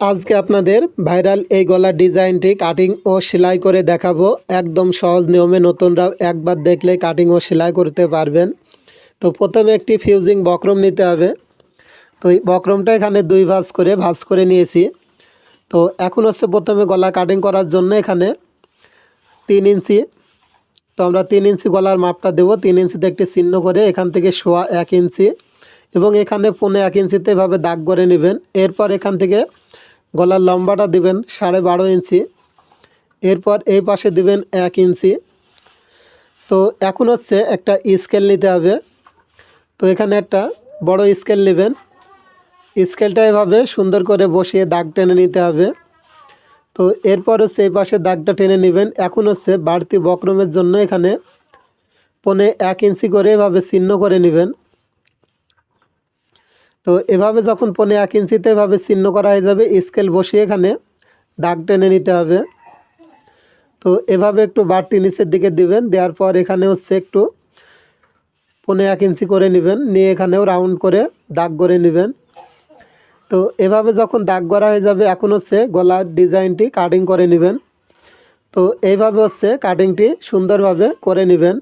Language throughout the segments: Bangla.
আজকে আপনাদের ভাইরাল এই গলার ডিজাইনটি কাটিং ও সেলাই করে দেখাবো। একদম সহজ নিয়মে নতুনরা একবার দেখলে কাটিং ও সেলাই করতে পারবেন। তো প্রথমে একটি ফিউজিং বক্রম নিতে হবে। তো এই বক্রমটা এখানে দুই ভাঁজ করে ভাঁজ করে নিয়েছি। তো এখন হচ্ছে প্রথমে গলা কাটিং করার জন্য এখানে তিন ইঞ্চি। তো আমরা তিন ইঞ্চি গলার মাপটা দেবো। তিন ইঞ্চিতে একটি চিহ্ন করে এখান থেকে শোয়া এক ইঞ্চি এবং এখানে পনে এক ইঞ্চিতে এভাবে দাগ করে নেবেন। এরপর এখান থেকে গলার লম্বাটা দিবেন সাড়ে বারো ইঞ্চি। এরপর এই পাশে দিবেন এক ইঞ্চি। তো এখন হচ্ছে একটা স্কেল নিতে হবে। তো এখানে একটা বড় স্কেল নেবেন। স্কেলটা এভাবে সুন্দর করে বসিয়ে দাগ টেনে নিতে হবে। তো এরপর হচ্ছে এই পাশে দাগটা টেনে নেবেন। এখন হচ্ছে বাড়তি বক্রমের জন্য এখানে পনে এক ইঞ্চি করে এভাবে চিহ্ন করে নেবেন। তো এভাবে যখন পনে এক ইঞ্চিতে এভাবে চিহ্ন করা হয়ে যাবে স্কেল বসিয়ে এখানে দাগ টেনে নিতে হবে। তো এভাবে একটু বাড়তি নিচের দিকে দিবেন, দেওয়ার পর এখানে হচ্ছে একটু পনে এক ইঞ্চি করে নেবেন, নিয়ে এখানেও রাউন্ড করে দাগ করে নেবেন। তো এভাবে যখন দাগ করা হয়ে যাবে, এখন হচ্ছে গলার ডিজাইনটি কাটিং করে নেবেন। তো এইভাবে হচ্ছে কাটিংটি সুন্দরভাবে করে নেবেন।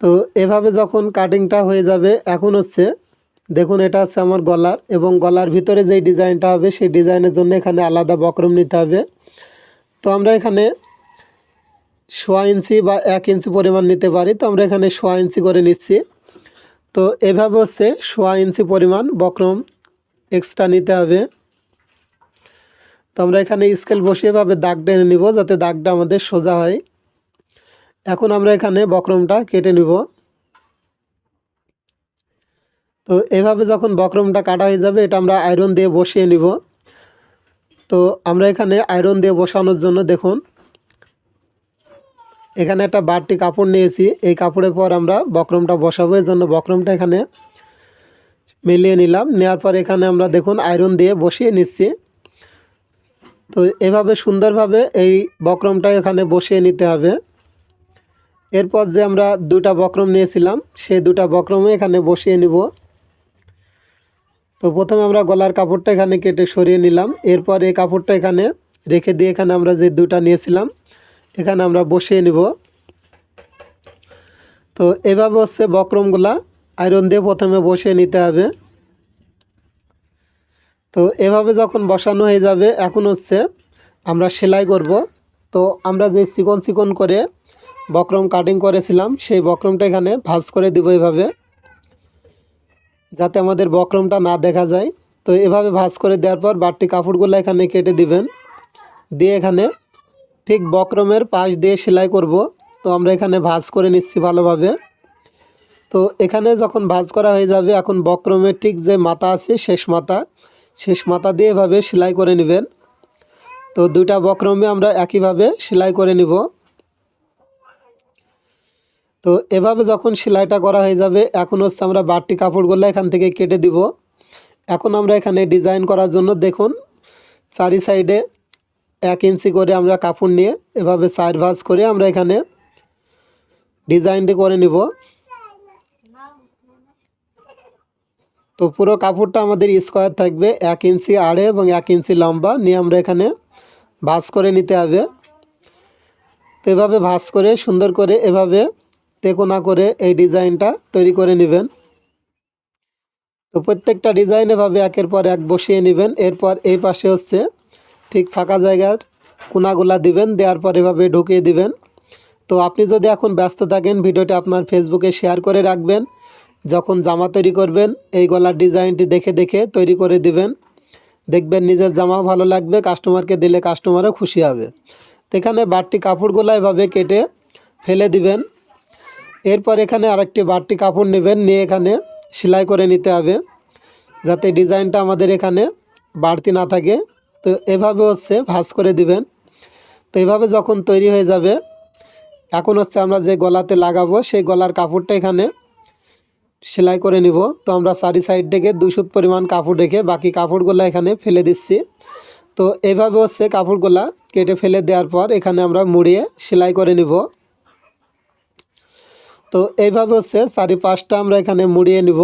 তো এভাবে যখন কাটিংটা হয়ে যাবে, এখন হচ্ছে দেখুন এটা হচ্ছে আমার গলার এবং গলার ভিতরে যেই ডিজাইনটা হবে, সেই ডিজাইনের জন্য এখানে আলাদা বক্রম নিতে হবে। তো আমরা এখানে সোয়া ইঞ্চি বা এক ইঞ্চি পরিমাণ নিতে পারি, তো আমরা এখানে সোয়া ইঞ্চি করে নিচ্ছি। তো এভাবে হচ্ছে সোয়া ইঞ্চি পরিমাণ বক্রম এক্সট্রা নিতে হবে। তো আমরা এখানে স্কেল বসিয়ে ভাবে দাগ টেনে নিব যাতে দাগটা আমাদের সোজা হয়। এখন আমরা এখানে বক্রমটা কেটে নিব। তো এভাবে যখন বক্রমটা কাটা হয়ে যাবে, এটা আমরা আয়রন দিয়ে বসিয়ে নিব। তো আমরা এখানে আয়রন দিয়ে বসানোর জন্য দেখুন, এখানে একটা বাড়তি কাপড় নিয়েছি। এই কাপড়ের পর আমরা বক্রমটা বসাবো। এর জন্য বক্রমটা এখানে মিলিয়ে নিলাম। নেওয়ার পর এখানে আমরা দেখুন আয়রন দিয়ে বসিয়ে নিচ্ছি। তো এভাবে সুন্দরভাবে এই বক্রমটা এখানে বসিয়ে নিতে হবে। এরপর যে আমরা দুটা বক্রম নিয়েছিলাম সে দুটা বক্রমে এখানে বসিয়ে নিব। তো প্রথমে আমরা গলার কাপড়টা এখানে কেটে সরিয়ে নিলাম। এরপর এই কাপড়টা এখানে রেখে দিয়ে এখানে আমরা যে দুটা নিয়েছিলাম, এখানে আমরা বসিয়ে নিব। তো এভাবে হচ্ছে বক্রমগুলা আয়রন দিয়ে প্রথমে বসিয়ে নিতে হবে। তো এভাবে যখন বসানো হয়ে যাবে, এখন হচ্ছে আমরা সেলাই করব। তো আমরা যে চিকন চিকন করে বক্রম কাটিং করেছিলাম, সেই বক্রমটা এখানে ভাঁজ করে দিব এভাবে যাতে আমাদের বক্রমটা না দেখা যায়। তো এভাবে ভাঁজ করে দেওয়ার পর বাড়তি কাপড়গুলো এখানে কেটে দিবেন। দিয়ে এখানে ঠিক বক্রমের পাশ দিয়ে সেলাই করব। তো আমরা এখানে ভাঁজ করে নিচ্ছি ভালোভাবে। তো এখানে যখন ভাঁজ করা হয়ে যাবে, এখন বক্রমের ঠিক যে মাথা আছে, শেষ মাথা শেষ মাথা দিয়ে এভাবে সেলাই করে নেবেন। তো দুইটা বক্রমে আমরা একইভাবে সেলাই করে নিব। তো এভাবে যখন সেলাইটা করা হয়ে যাবে, এখন হচ্ছে আমরা বাড়তি কাপড়গুলো এখান থেকে কেটে দিব। এখন আমরা এখানে ডিজাইন করার জন্য দেখুন, চারি সাইডে এক ইঞ্চি করে আমরা কাপড় নিয়ে এভাবে সাইড ভাজ করে আমরা এখানে ডিজাইনটি করে নিব। তো পুরো কাপড়টা আমাদের স্কোয়ার থাকবে এক ইঞ্চি আড়ে এবং এক ইঞ্চি লম্বা নিয়ে আমরা এখানে ভাজ করে নিতে হবে। তো এভাবে ভাজ করে সুন্দর করে এভাবে তেকোনা করে এই ডিজাইনটা তৈরি করে নেবেন। তো প্রত্যেকটা ডিজাইন এভাবে একের পর এক বসিয়ে নেবেন। এরপর এই পাশে হচ্ছে ঠিক ফাঁকা জায়গার কোনাগুলা দিবেন, দেওয়ার পর এভাবে ঢুকিয়ে দিবেন। তো আপনি যদি এখন ব্যস্ত থাকেন, ভিডিওটি আপনার ফেসবুকে শেয়ার করে রাখবেন। যখন জামা তৈরি করবেন, এই গলার ডিজাইনটি দেখে দেখে তৈরি করে দিবেন। দেখবেন নিজের জামা ভালো লাগবে, কাস্টমারকে দিলে কাস্টমারও খুশি হবে। তো এখানে বাড়তি কাপড়গুলো এভাবে কেটে ফেলে দিবেন। এরপর এখানে আরেকটি বাড়তি কাপড় নেবেন, নিয়ে এখানে সেলাই করে নিতে হবে যাতে ডিজাইনটা আমাদের এখানে বাড়তি না থাকে। তো এভাবে হচ্ছে ভাঁজ করে দিবেন। তো এভাবে যখন তৈরি হয়ে যাবে, এখন হচ্ছে আমরা যে গলাতে লাগাবো, সেই গলার কাপড়টা এখানে সেলাই করে নিব। তো আমরা চারি সাইড থেকে দুশো পরিমাণ কাপড় রেখে বাকি কাপড়গুলো এখানে ফেলে দিচ্ছি। তো এভাবে হচ্ছে কাপড়গুলা কেটে ফেলে দেওয়ার পর এখানে আমরা মুড়িয়ে সেলাই করে নিব। তো এইভাবে হচ্ছে চারি পাঁচটা আমরা এখানে মুড়িয়ে নিব,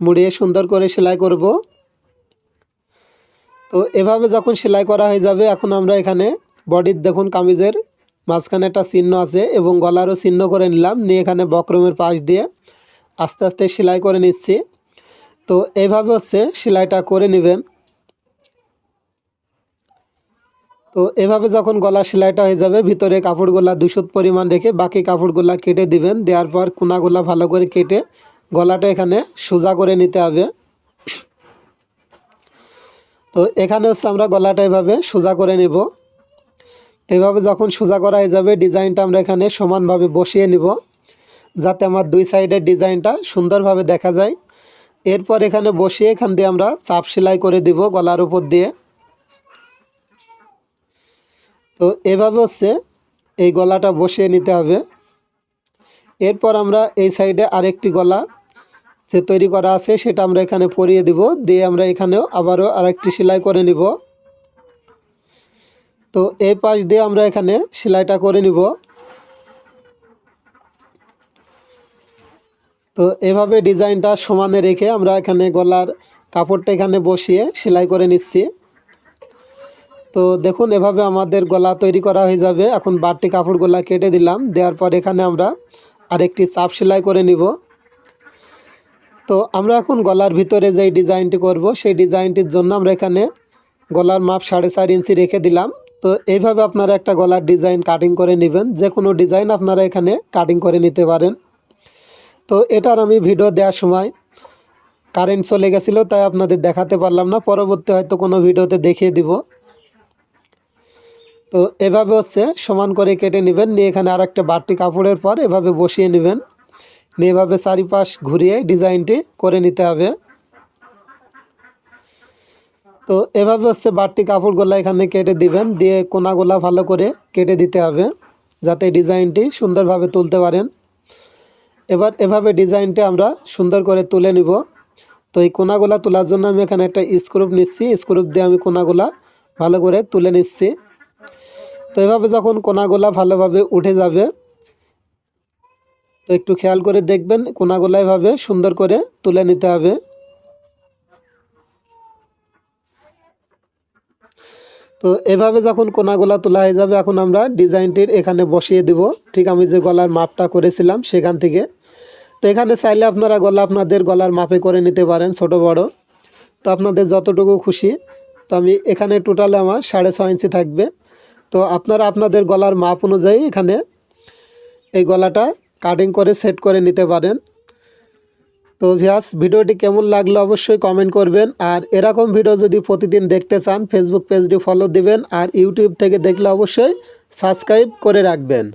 মুড়িয়ে সুন্দর করে সেলাই করব। তো এভাবে যখন সেলাই করা হয়ে যাবে, এখন আমরা এখানে বডির দেখুন কামিজের মাঝখানে একটা চিহ্ন আছে এবং গলারও চিহ্ন করে নিলাম, নিয়ে এখানে বক্রমের পাশ দিয়ে আস্তে আস্তে সেলাই করে নিচ্ছি। তো এইভাবে হচ্ছে সেলাইটা করে নেবেন। তো এভাবে যখন গলা সেলাইটা হয়ে যাবে, ভিতরে কাপড়গুলা দুশো পরিমাণ রেখে বাকি কাপড়গুলা কেটে দিবেন। দেওয়ার পর কোনাগুলা ভালো করে কেটে গলাটা এখানে সোজা করে নিতে হবে। তো এখানে হচ্ছে আমরা গলাটা এভাবে সোজা করে নেব। এভাবে যখন সোজা করা হয়ে যাবে, ডিজাইনটা আমরা এখানে সমানভাবে বসিয়ে নিব, যাতে আমার দুই সাইডের ডিজাইনটা সুন্দরভাবে দেখা যায়। এরপর এখানে বসিয়ে এখান দিয়ে আমরা চাপ সেলাই করে দিব গলার উপর দিয়ে। তো এভাবে হচ্ছে এই গলাটা বসিয়ে নিতে হবে। এরপর আমরা এই সাইডে আরেকটি গলা যে তৈরি করা আছে সেটা আমরা এখানে পরিয়ে দিব, দিয়ে আমরা এখানেও আবারও আরেকটি সেলাই করে নিব। তো এই পাশ দিয়ে আমরা এখানে সেলাইটা করে নিব। তো এভাবে ডিজাইনটা সমানে রেখে আমরা এখানে গলার কাপড়টা এখানে বসিয়ে সেলাই করে নিচ্ছি। তো দেখুন, এভাবে আমাদের গলা তৈরি করা হয়ে যাবে। এখন বাড়তি কাপড়গুলা কেটে দিলাম। দেওয়ার পর এখানে আমরা আরেকটি চাপ সেলাই করে নিব। তো আমরা এখন গলার ভিতরে যেই ডিজাইনটি করব, সেই ডিজাইনটির জন্য আমরা এখানে গলার মাপ সাড়ে চার ইঞ্চি রেখে দিলাম। তো এইভাবে আপনারা একটা গলার ডিজাইন কাটিং করে নেবেন। যে কোনো ডিজাইন আপনারা এখানে কাটিং করে নিতে পারেন। তো এটার আমি ভিডিও দেওয়ার সময় কারেন্ট চলে গেছিল, তাই আপনাদের দেখাতে পারলাম না। পরবর্তী হয়তো কোনো ভিডিওতে দেখিয়ে দিব। তো এভাবে হচ্ছে সমান করে কেটে নেবেন। নিয়ে এখানে আর একটা বাড়তি কাপড়ের পর এভাবে বসিয়ে নেবেন। নিয়ে এভাবে চারিপাশ ঘুরিয়ে ডিজাইনটি করে নিতে হবে। তো এভাবে হচ্ছে বাড়তি কাপড়গুলো এখানে কেটে দিবেন। দিয়ে কোনাগুলা ভালো করে কেটে দিতে হবে, যাতে ডিজাইনটি সুন্দরভাবে তুলতে পারেন। এবার এভাবে ডিজাইনটি আমরা সুন্দর করে তুলে নিব। তো এই কোনাগুলা তোলার জন্য আমি এখানে একটা স্ক্রুপ নিচ্ছি। স্ক্রুপ দিয়ে আমি কোনাগুলা ভালো করে তুলে নিচ্ছি। তো এভাবে যখন কোনাগুলা ভালোভাবে উঠে যাবে, তো একটু খেয়াল করে দেখবেন কোনাগুলা এভাবে সুন্দর করে তুলে নিতে হবে। তো এভাবে যখন কোনাগুলা তোলা হয়ে যাবে, এখন আমরা ডিজাইনটির এখানে বসিয়ে দিব। ঠিক আমি যে গলার মাপটা করেছিলাম সেখান থেকে। তো এখানে চাইলে আপনারা গলা আপনাদের গলার মাপে করে নিতে পারেন ছোট বড়। তো আপনাদের যতটুকু খুশি। তো আমি এখানে টোটালে আমার সাড়ে ছয় ইঞ্চি থাকবে। তো আপনারা আপনাদের গলার মাপ অনুযায়ী এখানে এই গলাটা কাটিং করে সেট করে নিতে পারেন। তো ভিয়াস ভিডিওটি কেমন লাগল অবশ্যই কমেন্ট করবেন। আর এরকম ভিডিও যদি প্রতিদিন দেখতে চান ফেসবুক পেজটি ফলো দিবেন। আর ইউটিউব থেকে দেখলে অবশ্যই সাবস্ক্রাইব করে রাখবেন।